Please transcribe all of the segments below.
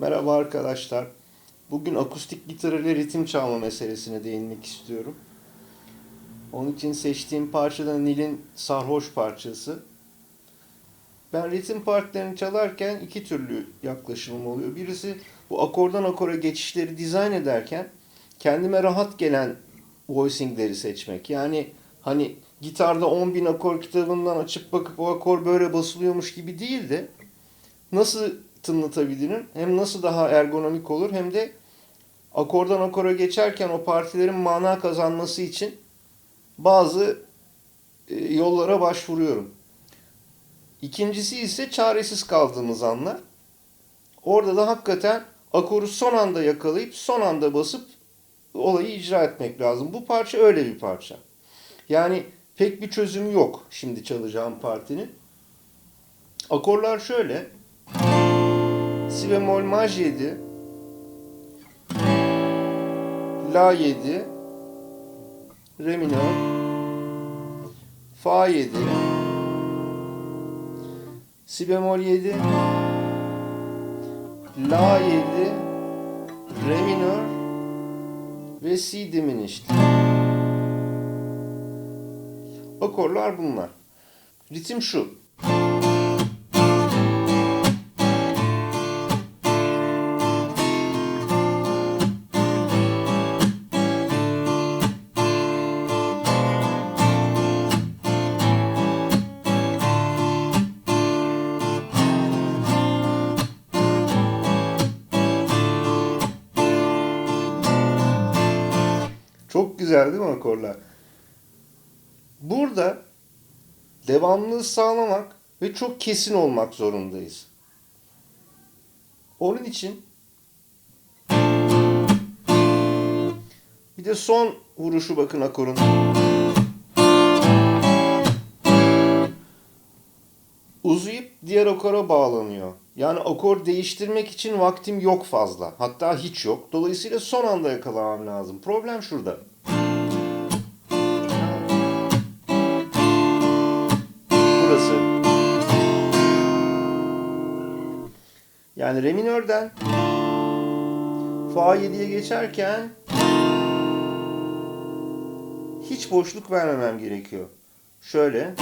Merhaba arkadaşlar. Bugün akustik gitar ile ritim çalma meselesine değinmek istiyorum. Onun için seçtiğim parça da Nil'in Sarhoş parçası. Ben ritim partilerini çalarken iki türlü yaklaşımım oluyor. Birisi bu akordan akora geçişleri dizayn ederken kendime rahat gelen voicingleri seçmek. Yani hani gitarda 10.000 akor kitabından açıp bakıp o akor böyle basılıyormuş gibi değil de nasıl tınlatabilirim? Hem nasıl daha ergonomik olur hem de akordan akora geçerken o partilerin mana kazanması için bazı e, yollara başvuruyorum. İkincisi ise çaresiz kaldığımız anlar. Orada da hakikaten akoru son anda yakalayıp son anda basıp olayı icra etmek lazım. Bu parça öyle bir parça. Yani pek bir çözümü yok şimdi çalacağım partinin. Akorlar şöyle. Si bemol maj 7 La 7 Re minör. Fa 7 Si bemol 7 La 7 Re minör. Ve Si diminished. Akorlar bunlar. Ritim şu. Güzel değil mi akorlar? Burada devamlılığı sağlamak ve çok kesin olmak zorundayız. Onun için bir de son vuruşu bakın akorun. Uzayıp diğer akora bağlanıyor. Yani akor değiştirmek için vaktim yok fazla. Hatta hiç yok. Dolayısıyla son anda yakalamam lazım. Problem şurada. Burası. Yani re minörden fa 7'ye geçerken hiç boşluk vermemem gerekiyor. Şöyle.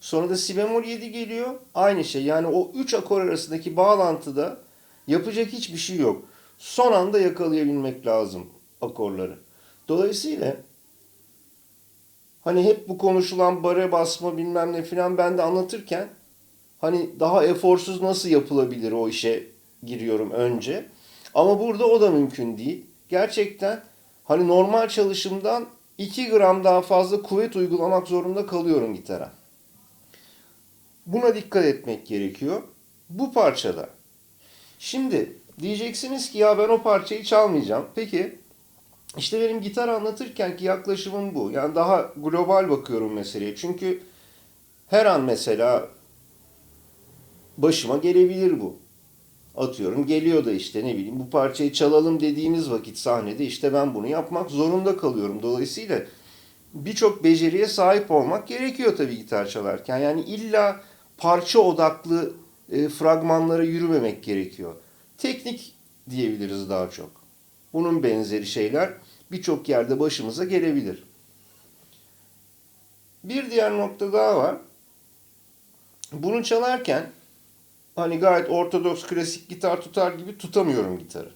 Sonra da si bemol 7 geliyor. Aynı şey. Yani o 3 akor arasındaki bağlantıda yapacak hiçbir şey yok. Son anda yakalayabilmek lazım akorları. Dolayısıyla hani hep bu konuşulan bare basma bilmem ne filan ben de anlatırken hani daha eforsuz nasıl yapılabilir o işe giriyorum önce. Ama burada o da mümkün değil. Gerçekten hani normal çalışımdan 2 gram daha fazla kuvvet uygulamak zorunda kalıyorum gitara. Buna dikkat etmek gerekiyor. Bu parçada. Şimdi diyeceksiniz ki ya ben o parçayı çalmayacağım. Peki işte benim gitar anlatırken ki yaklaşımım bu. Yani daha global bakıyorum meseleye. Çünkü her an mesela başıma gelebilir bu. Atıyorum geliyor da işte ne bileyim bu parçayı çalalım dediğimiz vakit sahnede işte ben bunu yapmak zorunda kalıyorum. Dolayısıyla birçok beceriye sahip olmak gerekiyor tabii gitar çalarken. Yani illa parça odaklı e, fragmanlara yürümemek gerekiyor. Teknik diyebiliriz daha çok. Bunun benzeri şeyler birçok yerde başımıza gelebilir. Bir diğer nokta daha var. Bunu çalarken hani gayet ortodoks klasik gitar tutar gibi tutamıyorum gitarı.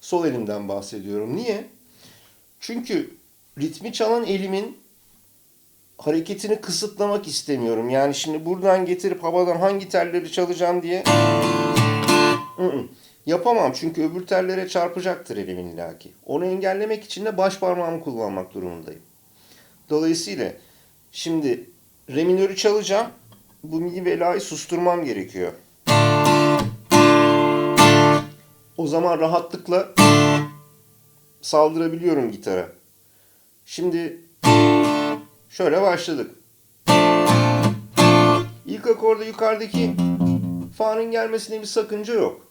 Sol elimden bahsediyorum. Niye? Çünkü ritmi çalan elimin hareketini kısıtlamak istemiyorum. Yani şimdi buradan getirip havadan hangi telleri çalacağım diye. Yapamam. Çünkü öbür tellere çarpacaktır elimin illaki. Onu engellemek için de baş parmağımı kullanmak durumundayım. Dolayısıyla şimdi re minörü çalacağım. Bu mi ve la'yı susturmam gerekiyor. O zaman rahatlıkla saldırabiliyorum gitara. Şimdi Şöyle başladık. İlk akorda yukarıdaki fa'nın gelmesine bir sakınca yok.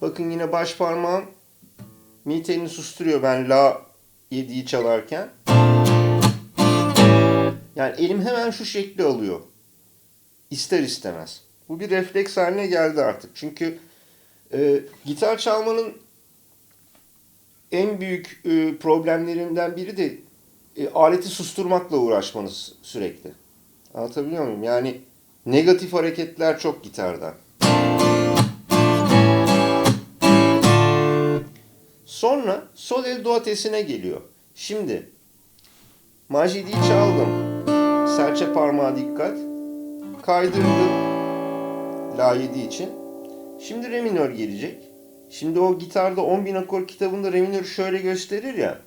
Bakın yine baş parmağım mi telini susturuyor ben la 7'yi çalarken. Yani elim hemen şu şekli alıyor. İster istemez. Bu bir refleks haline geldi artık. Çünkü e, gitar çalmanın en büyük e, problemlerinden biri de e, aleti susturmakla uğraşmanız sürekli. Anlatabiliyor muyum? Yani negatif hareketler çok gitarda. Sonra sol el duatesine geliyor. Şimdi Majidi'yi çaldım. Serçe parmağa dikkat. Kaydırdım. La 7 için. Şimdi re minör gelecek. Şimdi o gitarda 10.000 akor kitabında re minörü şöyle gösterir ya.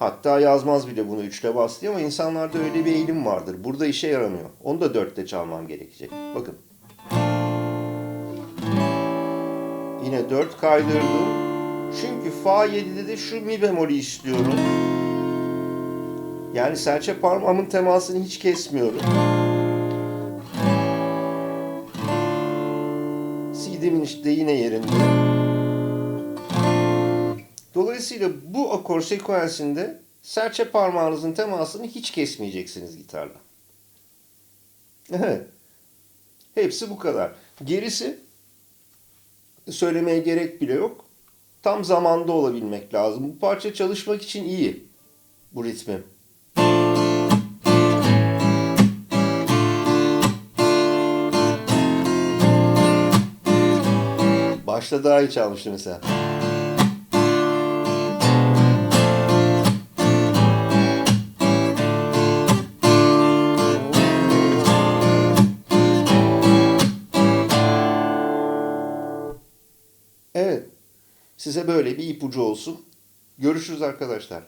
Hatta yazmaz bile bunu üçle bas diye ama insanlarda öyle bir eğilim vardır. Burada işe yaramıyor. Onu da dörtte çalmam gerekecek. Bakın. Yine 4 kaydırdım. Çünkü Fa 7'de de şu mi bemolü istiyorum. Yani serçe parmağımın temasını hiç kesmiyorum. Si diminished de yine yerinde. Dolayısıyla bu akor sekansinde serçe parmağınızın temasını hiç kesmeyeceksiniz gitarla. Hepsi bu kadar. Gerisi söylemeye gerek bile yok. Tam zamanda olabilmek lazım. Bu parça çalışmak için iyi. Bu ritmi. Başta daha iyi çalmıştın sen. Size böyle bir ipucu olsun. Görüşürüz arkadaşlar.